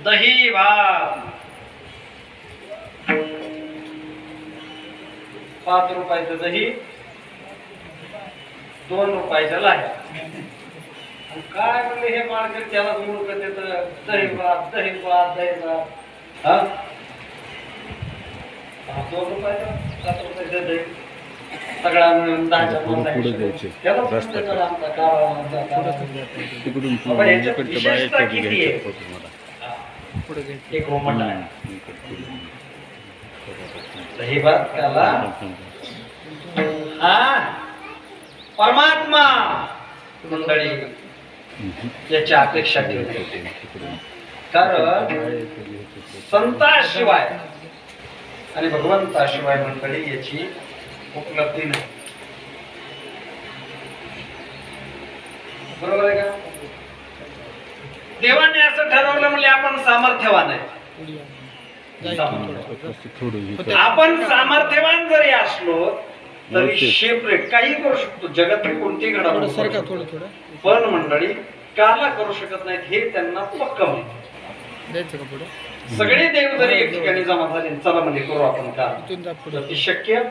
दही भात. पाच रुपयाचं दही दोन रुपयाच्या लाही. काय म्हणले हे मार्केट त्याला दोन रुपये देत. दही भात दही भात दही भात. हा? दोन रुपयाचा सात रुपयाचं दही. सगळा पुढं? होतं हा. एक घोमट आहे. दही भात त्याला हा परमात्मा मंडळी. याची अपेक्षा ठेवते तिकडून. कारण होतं. संताशिवाय आणि भगवंताशिवाय मंडळी याची उपलब्धी नाही बरोबर आहे का देवाने असं ठरवलं म्हणजे आपण सामर्थ्यवान आहे. हे. आपण सामर्थ्यवान जरी असलो तरी. शेपरेट काही करू शकतो. जगातली कोणती घडा थोडं सरका थोडं थोडं. पण मंडळी काला करू शकत नाहीत हे त्यांना पक्क माहिती सगळे देव जरी एक ठिकाणी जमा झाले चला म्हणजे करू आपण का? शक्य.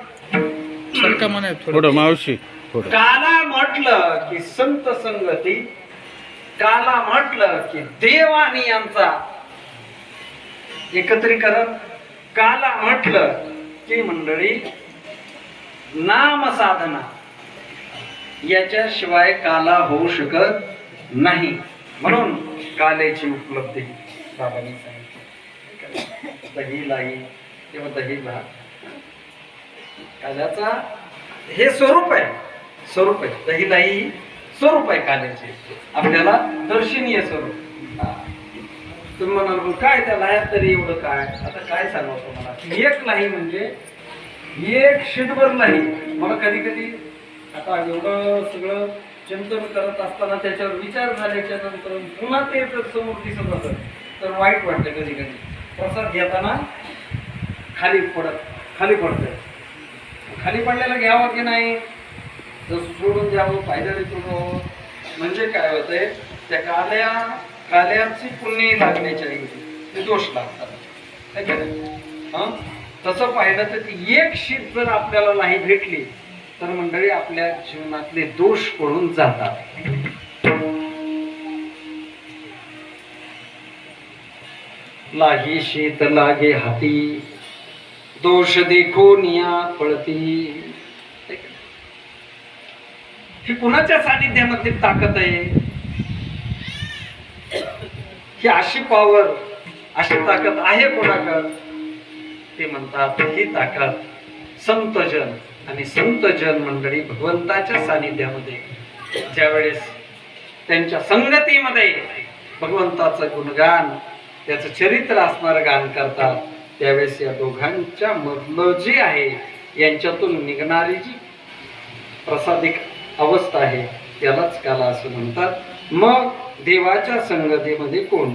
थोडं मावशी थोडं. काला म्हटलं की संत संगती काला म्हटलं की देव आणि यांचा एकत्रीकरण. काला म्हटलं की मंडळी नाम साधना याच्याशिवाय काला होऊ शकत नाही. म्हणून कालेची उपलब्धी बाबांनी सांगितली. दही लाई किंवा दही ला. काल्याचा हे स्वरूप आहे स्वरूप आहे. दही लाई स्वरूप आहे कार्याचे आपल्याला दर्शनीय स्वरूप. तुम्ही म्हणाल काय त्याला तरी एवढं काय? आता काय सांगावं तुम्हाला? एक नाही म्हणजे एक शीटभर नाही. मला कधी कधी आता एवढं सगळं चिंतन करत असताना त्याच्यावर विचार झाल्याच्यानंतर पुन्हा ते जर समोर दिसत असत. तर वाईट वाटतं कधी कधी प्रसाद घेताना खाली पडत खाली पडतं खाली पडल्याला घ्यावा की नाही? तर सोडून द्यावं पायदळी सोडावं म्हणजे काय होतंय त्या काल्या काल्याची पुण्य लागण्याच्या ऐवजी ते दोष लागतात. है तसं पाहिलं तर ती एक शीत जर आपल्याला नाही भेटली तर मंडळी आपल्या जीवनातले दोष पडून जातात. लाही शीत लागे हाती दोष देखो निया पळती. ही कुणाच्या सानिध्यामधली ताकद आहे? ही अशी पॉवर अशी ताकद आहे कोणाकडं? ते म्हणतात ही ताकद संतजन आणि संतजन मंडळी भगवंताच्या सानिध्यामध्ये. ज्यावेळेस त्यांच्या संगतीमध्ये भगवंताचं गुणगान त्याचं चरित्र असणारं गान करतात त्यावेळेस या दोघांच्या मधलं जे आहे यांच्यातून निघणारी जी प्रसादिक अवस्था आहे. त्यालाच काला असं म्हणतात. मग देवाच्या संगतीमध्ये कोण?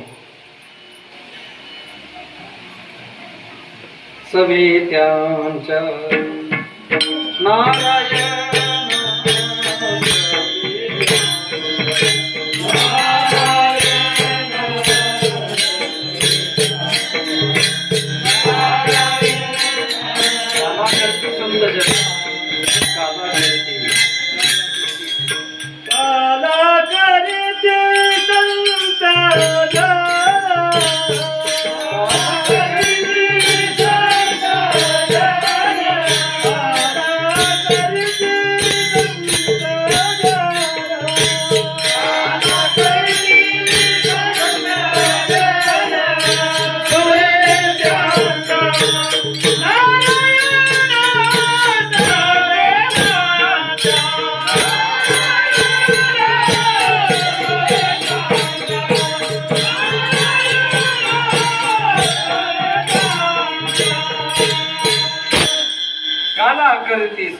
सवे त्यांच्या नारायण.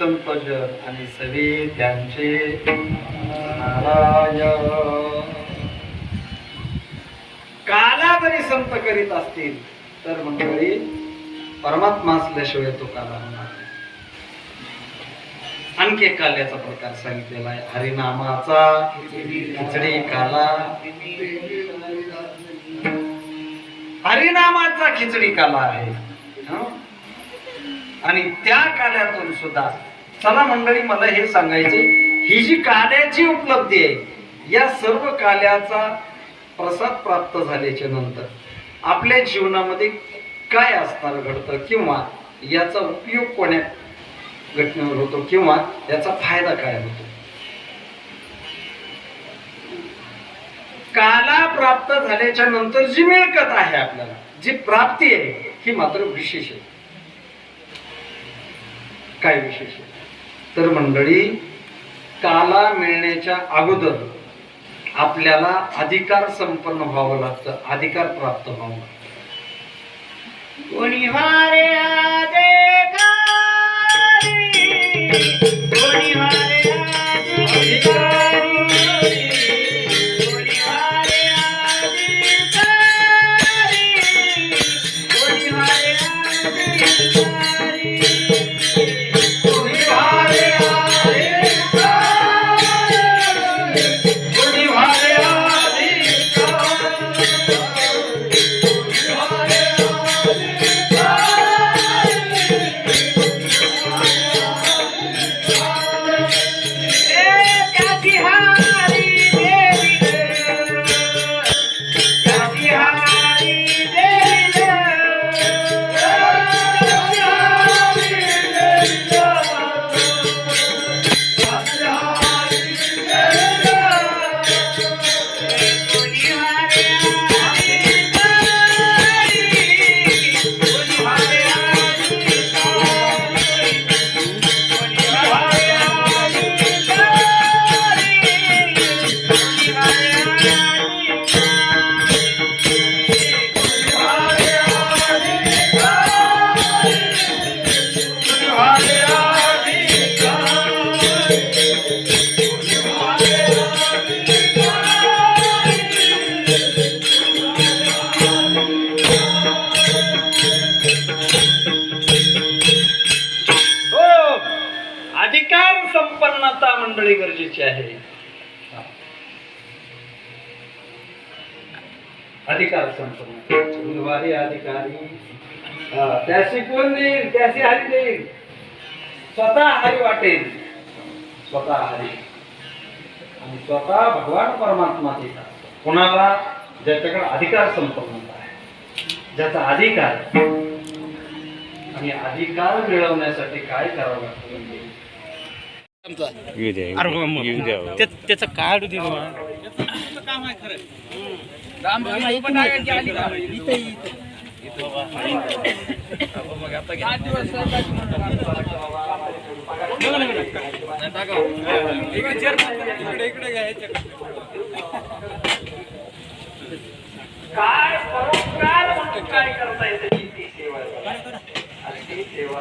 करती संतोषन आणि सवे त्यांचे नारायण. काला जरी संत करीत असतील तर मंडळी परमात्मा असल्याशिवाय तो काला होणार आणखी एक काल्याचा प्रकार सांगितलेला आहे. हरिनामाचा खिचडी काला. हरिनामाचा खिचडी काला आहे. आणि त्या काल्यातून सुद्धा चला मंडळी मला हे सांगायचे ही जी काल्याची उपलब्धी आहे या सर्व काल्याचा प्रसाद प्राप्त झाल्याच्यानंतर आपल्या जीवनामध्ये काय असणार घडतं किंवा याचा उपयोग कोण्या घटनेवर होतो किंवा याचा फायदा काय होतो? काला प्राप्त झाल्याच्यानंतर जी मिळकत आहे आपल्याला जी प्राप्ती आहे ही मात्र विशेष आहे. काय विशेष आहे? तर मंडळी काला मिळण्याच्या अगोदर आपल्याला अधिकार संपन्न व्हावं लागतं अधिकार प्राप्त व्हावं लागतं. कोणी कोणी करणे गरजेचे आहे. अधिकार संपन्न. अधिकारी त्याशी कोण देईल? त्याशी हरी देईल. स्वतः हरी वाटेल. स्वतः हरी. आणि स्वतः भगवान परमात्मा देतात. कोणाला? ज्याच्याकडे अधिकार संपन्न आहे. ज्याचा अधिकार आणि अधिकार मिळवण्यासाठी काय करावं लागतं म्हणजे त्याचं कार्ड दिलं काय परोपकार म्हणून काय करता येते ती सेवा आहे. आणि ती सेवा